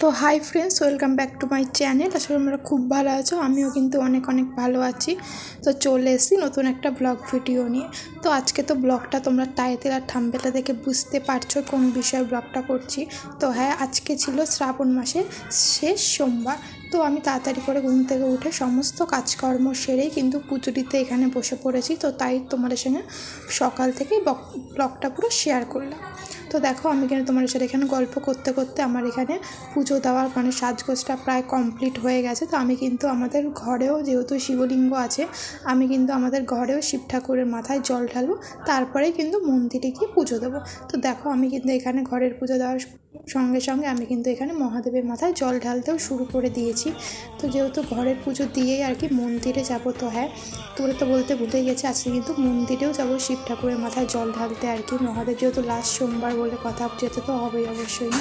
তো hi friends welcome back to my channel আসলে আমরা খুব ভালো আছো, আমিও কিন্তু অনেক অনেক ভালো আছি। তো চলে এসেছি নতুন একটা ব্লগ ভিডিও নিয়ে। তো আজকে তো ব্লগটা তোমরা টাইটেল আর থাম্বেলা দেখে বুঝতে পারছ কোন বিষয়ে ব্লগটা করছি। তো হ্যাঁ আজকে ছিল শ্রাবণ মাসের শেষ সোমবার। তো আমি তাড়াতাড়ি করে ঘুম থেকে উঠে সমস্ত কাজকর্ম সেরেই কিন্তু পুজো দিতে এখানে বসে পড়েছি। তো তাই তোমাদের সঙ্গে সকাল থেকেই ব্লগটা পুরো শেয়ার করলাম। তো দেখো আমি কিন্তু তোমাদের সাথে এখানে গল্প করতে করতে আমার এখানে পুজো দেওয়ার মানে সাজগোজটা প্রায় কমপ্লিট হয়ে গেছে। তো আমি কিন্তু আমাদের ঘরেও যেহেতু শিবলিঙ্গ আছে, আমি কিন্তু আমাদের ঘরেও শিব ঠাকুরের মাথায় জল ঢালবো তারপরে কিন্তু মন্দিরে গিয়ে পুজো দেবো। তো দেখো আমি কিন্তু এখানে ঘরের পুজো দেওয়ার সঙ্গে সঙ্গে আমি কিন্তু এখানে মহাদেবের মাথায় জল ঢালতেও শুরু করে দিয়েছি। তো যেহেতু ঘরের পুজো দিয়েই আর কি মন্দিরে যাব, তো হ্যাঁ তোরে তো বলতে ভুলে গেছে, আজকে কিন্তু মন্দিরেও যাব শিব ঠাকুরের মাথায় জল ঢালতে আর কি। মহাদেব যেহেতু লাস্ট সোমবার বলে কথা, যেতে তো হবেই অবশ্যই।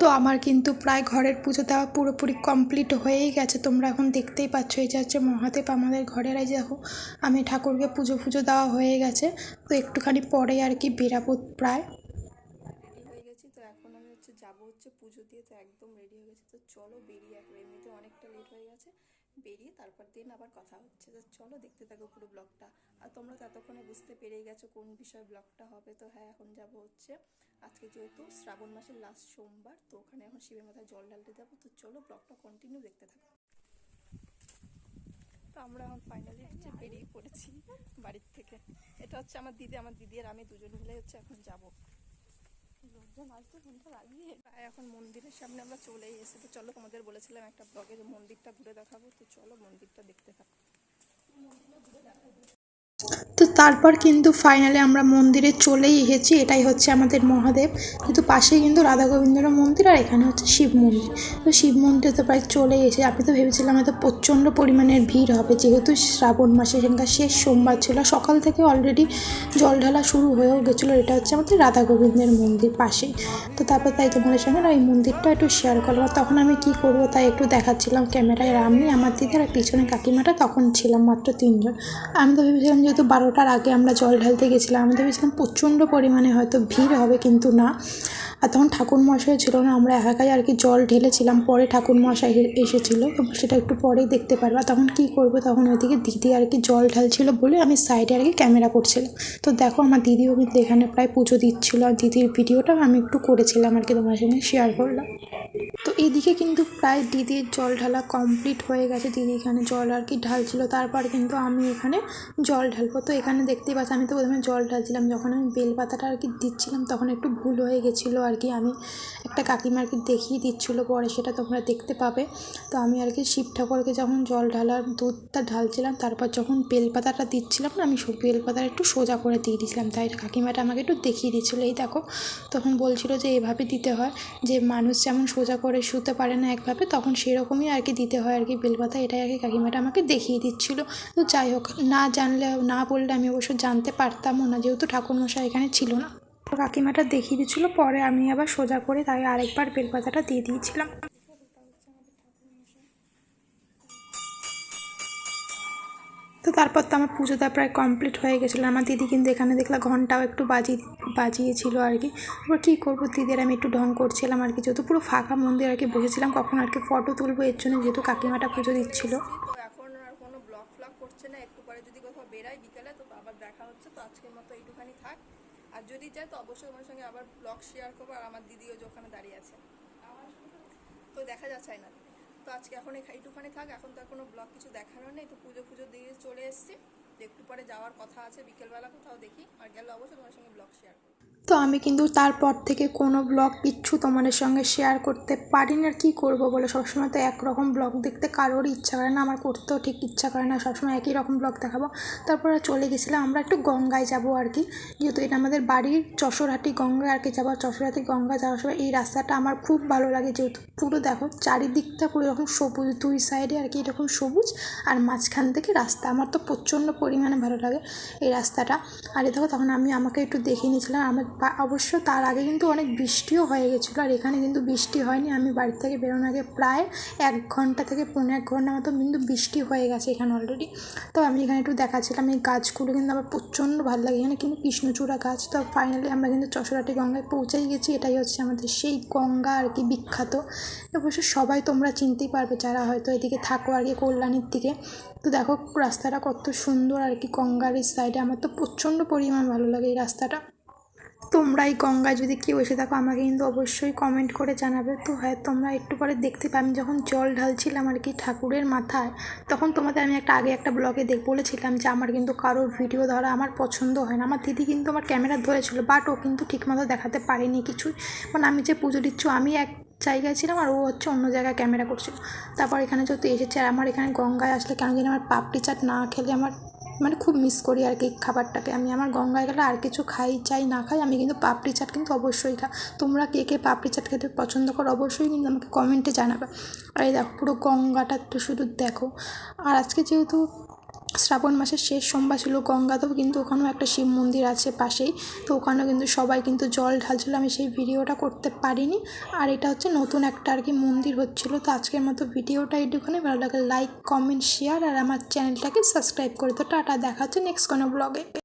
তো আমার কিন্তু প্রায় ঘরের পুজো দেওয়া পুরোপুরি কমপ্লিট হয়েই গেছে। তোমরা এখন দেখতেই পাচ্ছ, এই যে হচ্ছে মহাদেব আমাদের ঘরের, এই দেখো, আমি ঠাকুরকে পুজো ফুজো দেওয়া হয়ে গেছে। তো একটুখানি পরে আর কি বেরাবো প্রায় হয়ে গেছি তো এখন আমি হচ্ছে যাব হচ্ছে পুজো দিয়ে, তো একদম রেডি হয়ে গেছি। তো চলো বেরিয়ে একবার এমনিতে অনেকটা লেট হয়ে গেছে। বেরিয়ে তারপর দিন আবার কথা হচ্ছে। তো চলো দেখতে থাকো পুরো ব্লগটা আর তোমরা তো এতক্ষণে বুঝতে পেরেই গেছো কোন বিষয়ে ব্লগটা হবে। তো হ্যাঁ এখন যাব হচ্ছে আজকে যেহেতু শ্রাবণ মাসের লাস্ট সোমবার, তো ওখানে এখন শিবের মাথায় জল ঢালতে যাব। তো চলো ব্লগটা কন্টিনিউ দেখতে থাকো। তো আমরা এখন ফাইনালি হচ্ছে বেরিয়ে পড়েছি বাড়ির থেকে। এটা হচ্ছে আমার দিদি আমার দিদি আর আমি দুজন মিলে হচ্ছে এখন যাব। লোকজন আসতে ফোনটা লাগিয়ে এখন মন্দিরের সামনে আমরা চলে এসে তো চলো তোমাদের বলেছিলাম একটা ব্লগে যে মন্দিরটা ঘুরে দেখাবো। তো চলো মন্দিরটা দেখতে থাকো। তো তারপর কিন্তু ফাইনালি আমরা মন্দিরে চলেই এসেছি, এটাই হচ্ছে আমাদের মহাদেব। কিন্তু পাশেই কিন্তু রাধা গোবিন্দর মন্দির আর এখানে হচ্ছে শিব মন্দির। তো শিব মন্দিরে তো প্রায় চলেই এসে আমি তো ভেবেছিলাম হয়তো প্রচণ্ড পরিমাণের ভিড় হবে। যেহেতু শ্রাবণ মাসে সেখানকার শেষ সোমবার ছিল, সকাল থেকে অলরেডি জল ঢালা শুরু হয়েও গেছিল। এটা হচ্ছে আমাদের রাধা গোবিন্দের মন্দির পাশেই। তো তারপর তাই তোমাদের সঙ্গে ওই মন্দিরটা একটু শেয়ার করলাম। তখন আমি কি করব তাই একটু দেখাচ্ছিলাম। ক্যামেরায় আমি, আমার দিদি আর পিছনে কাকিমাটা তখন ছিলাম মাত্র তিনজন। আমি তো ভেবেছিলাম যেহেতু বারোটার আগে আমরা জল ঢালতে গেছিলাম আমাদের ভেবেছিলাম প্রচণ্ড পরিমাণে হয়তো ভিড় হবে, কিন্তু না। আর তখন ঠাকুরমশাই ছিল না, আমরা একাই আর কি জল ঢেলেছিলাম, পরে ঠাকুরমশাই এসেছিল, সেটা একটু পরেই দেখতে পারবা। তখন কি করব, তখন ওইদিকে দিদি আর কি জল ঢালছিল বলে আমি সাইডে আর কি ক্যামেরা করছিলাম। তো দেখো আমার দিদিও কিন্তু এখানে প্রায় পুজো দিচ্ছিল আর দিদির ভিডিওটা আমি একটু করেছিলাম আর কি তোমার সঙ্গে শেয়ার করলাম। তো এদিকে কিন্তু প্রায় দিদির জল ঢালা কমপ্লিট হয়ে গেছে, দিদি এখানে জল আর কি ঢালছিল, তারপর কিন্তু আমি এখানে জল ঢালবো। তো এখানে দেখতেই পাচ্ছি, আমি তো প্রথমে জল ঢালছিলাম, যখন আমি বেলপাতাটা আর কি দিচ্ছিলাম, তখন একটু ভুল হয়ে গেছিল আর কি, আমি একটা কাকিমা আর কি দেখিয়ে দিচ্ছিল পরে, সেটা তোমরা দেখতে পাবে। তো আমি আর কি শিব ঠাকুরকে যখন জল ঢালার, দুধটা ঢালছিলাম, তারপর যখন বেলপাতাটা দিচ্ছিলাম না, আমি বেলপাতাটা একটু সোজা করে দিয়ে দিয়েছিলাম তাই কাকিমাটা আমাকে একটু দেখিয়ে দিচ্ছিল, এই দেখো। তখন বলছিল যে এভাবে দিতে হয়, যে মানুষ যেমন সোজা করে শুতে পারে না একভাবে, তখন সেরকমই আর কি দিতে হয় আর কি বেলপাতা। এটাই আর কি কাকিমাটা আমাকে দেখিয়ে দিচ্ছিল। তো যাই হোক, না জানলে, না বললে আমি অবশ্য জানতে পারতামও না, যেহেতু ঠাকুরমশাই এখানে ছিল না। কাকিমাটা দেখিয়ে দিচ্ছিল, পরে আমি আবার সোজা করে তাই আরেকবার বেলপাতাটা দিয়ে দিয়েছিলাম। তো তারপর তো আমার পুজোটা প্রায় কমপ্লিট হয়ে গেছিল। আমার দিদি কিন্তু এখানে দেখলাম ঘন্টাও একটু বাজি, বাজিয়েছিল আর কি। এবার কী করব, দিদির আমি একটু ঢং করছিলাম আর কি। যেহেতু পুরো ফাঁকা মন্দির আর কি বসেছিলাম, কখন আর কি ফটো তুলবো এর জন্য যেহেতু কাকিমাটা পুজো দিচ্ছিল। করছে না, একটু পরে যদি কোথাও তো আবার দেখা হচ্ছে। তো আজকের মতো এইটুখানি থাক। আর যদি যায় তো অবশ্যই তোমার সঙ্গে আবার ব্লগ শেয়ার করব আর আমার দিদিও যে ওখানে দাঁড়িয়ে আছে। তো দেখা যাচ্ছে না। তো আজকে এখন এইটুখানে থাক, এখন তো আর কোনো ব্লগ কিছু দেখানোর নেই। তো পুজো পুজো দিয়ে চলে এসছি। একটু পরে যাওয়ার কথা আছে, বিকেলবেলা কোথাও দেখি। আর গেলে অবশ্যই তোমার সঙ্গে ব্লগ শেয়ার করব। তো আমি কিন্তু তারপর থেকে কোনো ব্লগ কিচ্ছু তোমাদের সঙ্গে শেয়ার করতে পারি না আর কী করব বলে? সবসময় তো একরকম ব্লগ দেখতে কারোরই ইচ্ছা করে না। আমার করতেও ঠিক ইচ্ছা করে না। সবসময় একই রকম ব্লগ দেখাবো। তারপরে চলে গেছিলাম। আমরা একটু গঙ্গায় যাব আর কি। যেহেতু এটা আমাদের বাড়ির চশরহাটি গঙ্গায় আর কি যাব। চশরহাটি গঙ্গা যাওয়ার সময় এই রাস্তাটা আমার খুব ভালো লাগে। যেহেতু পুরো দেখো চারিদিকটা পুরো এরকম সবুজ, দুই সাইডে আর কি এরকম সবুজ। আর মাঝখান থেকে রাস্তা। আমার তো প্রচণ্ড পরিমাণে ভালো লাগে এই রাস্তাটা। আর দেখো তখন আমি আমাকে একটু দেখিয়ে নিয়েছিলাম। আমার বা- অবশ্য তার আগে কিন্তু অনেক বৃষ্টিও হয়ে গেছিল, আর এখানে কিন্তু বৃষ্টি হয়নি। আমি বাড়ি থেকে বেরোনোর আগে প্রায় এক ঘণ্টা থেকে পৌনে এক ঘণ্টা মতো কিন্তু বৃষ্টি হয়ে গেছে এখানে অলরেডি তো আমি এখানে একটু দেখাচ্ছিলাম, এই গাছগুলো কিন্তু আমার প্রচণ্ড ভালো লাগে। এখানে কিন্তু কৃষ্ণচূড়া গাছ। তো ফাইনালি আমরা কিন্তু চশরাটি গঙ্গায় পৌঁছেই গেছি। এটাই হচ্ছে আমাদের সেই গঙ্গা আর কি বিখ্যাত। অবশ্য সবাই তোমরা চিনতেই পারবে, যারা হয়তো এদিকে থাকো আর কি কল্যাণীর দিকে। তো দেখো রাস্তাটা কত সুন্দর আর কি গঙ্গার এই সাইডে আমার তো প্রচণ্ড পরিমাণ ভালো লাগে এই রাস্তাটা। তোমরা এই গঙ্গায় যদি কেউ এসে থাকো আমাকে কিন্তু অবশ্যই কমেন্ট করে জানাবে। তো হ্যাঁ তোমরা একটু পরে দেখতে পাবে। আমি যখন জল ঢালছিলাম আর কি ঠাকুরের মাথায়, তখন তোমাদের আমি একটা আগে একটা ব্লগে দেখ, বলেছিলাম যে আমার কিন্তু কারোর ভিডিও ধরা আমার পছন্দ হয় না। আমার দিদি কিন্তু আমার ক্যামেরা ধরেছিল বাট ও কিন্তু ঠিকমতো দেখাতে পারেনি কিছুই মানে আমি যে পুজো দিচ্ছ আমি এক জায়গায় ছিলাম আর ও হচ্ছে অন্য জায়গায় ক্যামেরা করছিল। তারপর এখানে যেহেতু এসেছে আর আমার এখানে গঙ্গায় আসলে কেন জানি আমার পাপড়ি চাট না খেলে আমার মানে খুব মিস করি আর কি খাবারটাকে। আমি আমার গঙ্গায় গেলে আর কিছু খাই চাই না খাই, আমি কিন্তু পাপড়ি চাট কিন্তু অবশ্যই খা। তোমরা কে কে পাপড়ি চাট খেতে পছন্দ করো অবশ্যই কিন্তু আমাকে কমেন্টে জানাবে। আর এই দেখো পুরো গঙ্গাটা তো শুধু দেখো। আর আজকে যেহেতু শ্রাবণ মাসের শেষ সোমবার ছিল গঙ্গাতেও কিন্তু ওখানেও একটা শিব মন্দির আছে পাশেই। তো ওখানেও কিন্তু সবাই কিন্তু জল ঢালছিল। আমি সেই ভিডিওটা করতে পারিনি। আর এটা হচ্ছে নতুন একটা আর কি মন্দির হচ্ছিল। তো আজকের মতো ভিডিওটা এটুখানে ভালো লাগে লাইক কমেন্ট শেয়ার আর আমার চ্যানেলটাকে সাবস্ক্রাইব করে তো টাটা, দেখা হচ্ছে নেক্সট কোনো ব্লগে